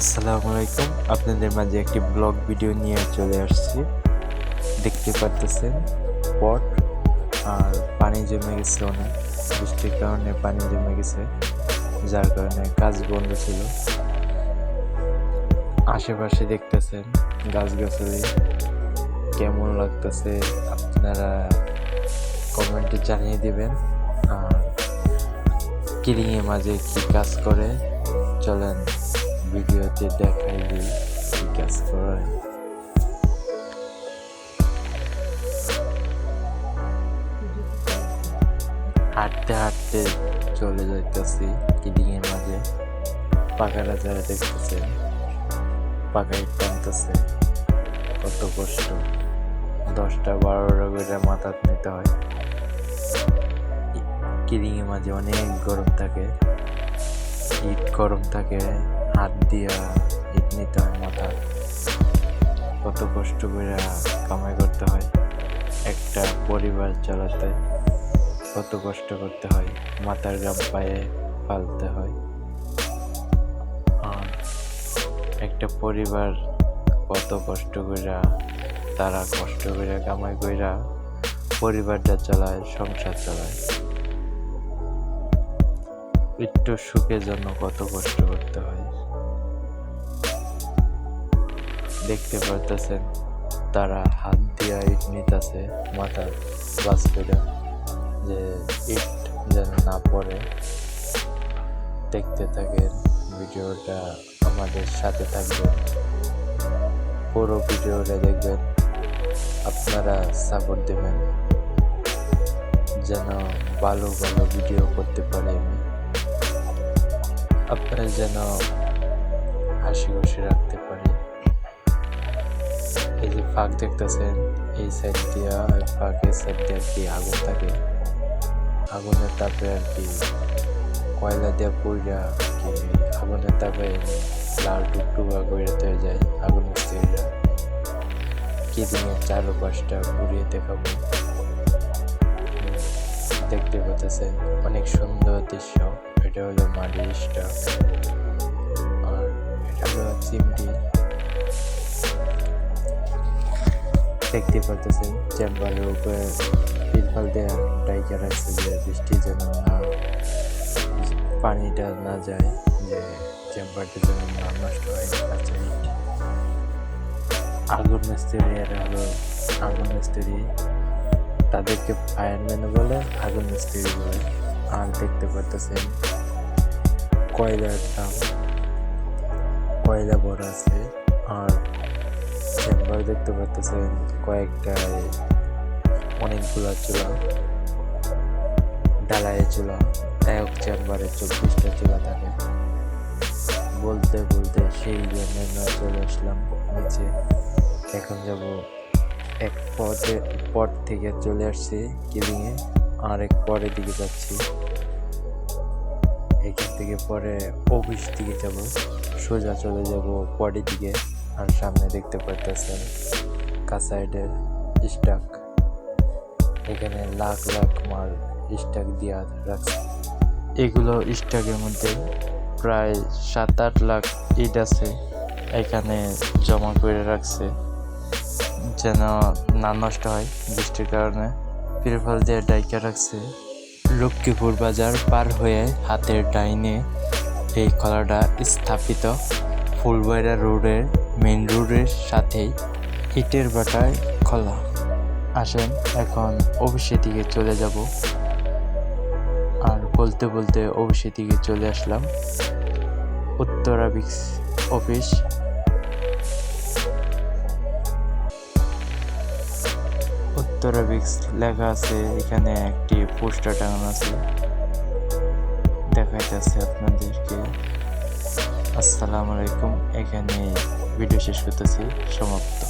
আসসালামু আলাইকুম। আপনাদের মাঝে একটি ব্লগ ভিডিও নিয়ে চলে আসছি। দেখতে পারতেছেন, পট, আর পানি জমে গেছে অনেক। বৃষ্টির কারণে পানি জমে গেছে, যার কারণে কাজ বন্ধ ছিল। আশেপাশে দেখতেছেন গাছগাছালি। কেমন লাগতেছে আপনারা কমেন্টে জানিয়ে দিবেন। আর কিলিংয়ের মাঝে কি কাজ করে, চলেন ভিডিওতে দেখাই দিই কি কাজ করে হাঁটতে হাঁটতে চলে যাইতেছি কিডিংয়ের মাঝে। পাখাটা যারা দেখতেছে পাখাই টানতেছে। কত কষ্ট। দশটা বারোটা করে মাথা নিতে হয়। কিডিংয়ের মাঝে অনেক গরম থাকে। ইট গরম থাকে, হাত দিয়া ইট নিতে হয়, মাথা। কত কষ্ট করে কামাই করতে হয়, একটা পরিবার চালাতে কত কষ্ট করতে হয়, মাথার গাম পায়ে পালতে হয়। একটা পরিবার কত কষ্ট কইরা, তারা কষ্ট করে কামাই কইরা পরিবারটা চালায়, সংসার চালায়। একটু সুখের জন্য কত কষ্ট করতে হয়। দেখতে পারতেছেন, তারা হাত দিয়া ইট নিতেছে, মাথা বাস করে, যে ইট যেন না পড়ে। দেখতে থাকেন, ভিডিওটা আমাদের সাথে থাকবে পুরো ভিডিওটা দেখবেন, আপনারা সাপোর্ট দেবেন। যেন ভালো ভালো ভিডিও করতে পারি আপনারা যেন হাসি খুশি রাখতে পারি এই যে ফাঁক দেখতেছেন, এই সাইড দিয়া এই ফাঁকের সাইড দিয়ে আর কি আগুন থাকে। আগুনের তাপে আর কি কয়লা দিয়ে পুইরা কি আগুনের তাপে লাল টুকটুকা করে হয়ে যায়, আগুনের কি দিনের চারপাশটা ঘুরিয়ে দেখাবো। দেখতে পাচ্ছেন, অনেক সুন্দর দৃশ্য। এটা হলো স্টাফ আর এটা হলো চিমটি। দেখতে পাচ্ছেন, চেম্বারের উপরে তিরপাল দেওয়া ডাইকা রাখছে যে বৃষ্টি যেন না, পানিটা না যায়, যে চেম্বারটা যেন না নষ্ট হয় কাছে আগুন মিস্ত্রি এরা হলো আগুন মিস্ত্রি তাদেরকে ফায়ারম্যান বলে, আগুন মিস্ত্রি বলে। আর দেখতে পারতেছেন কয়লার দাম কয়লা বড় আছে। আর চেম্বার দেখতে পারতেছেন কয়েকটা অনেকগুলো চুলা ডালায় চুলা, এক চেম্বারে চব্বিশটা চুলা থাকে। বলতে বলতে সেই জন্য চলে আসলাম নিচে। এখন যাব এক পথে পট থেকে চলে আসছি কিলিংয়ে আর এক পরের দিকে যাচ্ছি। এখান থেকে পরে অফিস দিকে যাব। সোজা চলে যাব পরের দিকে। আর সামনে দেখতে পারতেছেন কাসাইডের স্টাক। এখানে লাখ লাখ মাল স্টাক দিয়া রাখছে। এগুলো স্টাকের মধ্যে প্রায় সাত, আট লাখ ইট আছে। এখানে জমা করে রাখছে। যেন না নষ্ট হয় বৃষ্টির কারণে। তিরফল দিয়ে ডাইকা রাখছে। লক্ষ্মীপুর বাজার পার হয়ে হাতের ডাইনে এই খোলাটা স্থাপিত। ফুলবাইরা রোডের মেন রোডের সাথেই ইটের বাটায় খোলা আসেন, এখন অফিসের দিকে চলে যাব। আর বলতে বলতে অফিসের দিকে চলে আসলাম। উত্তরা বিক্স অফিস। বিক্স লেখা আছে, এখানে একটি পোস্টার টাঙানো আছে। দেখাইতেছে আপনাদেরকে। আসসালামু আলাইকুম, এখানে ভিডিও শেষ করতেছি, সমাপ্ত।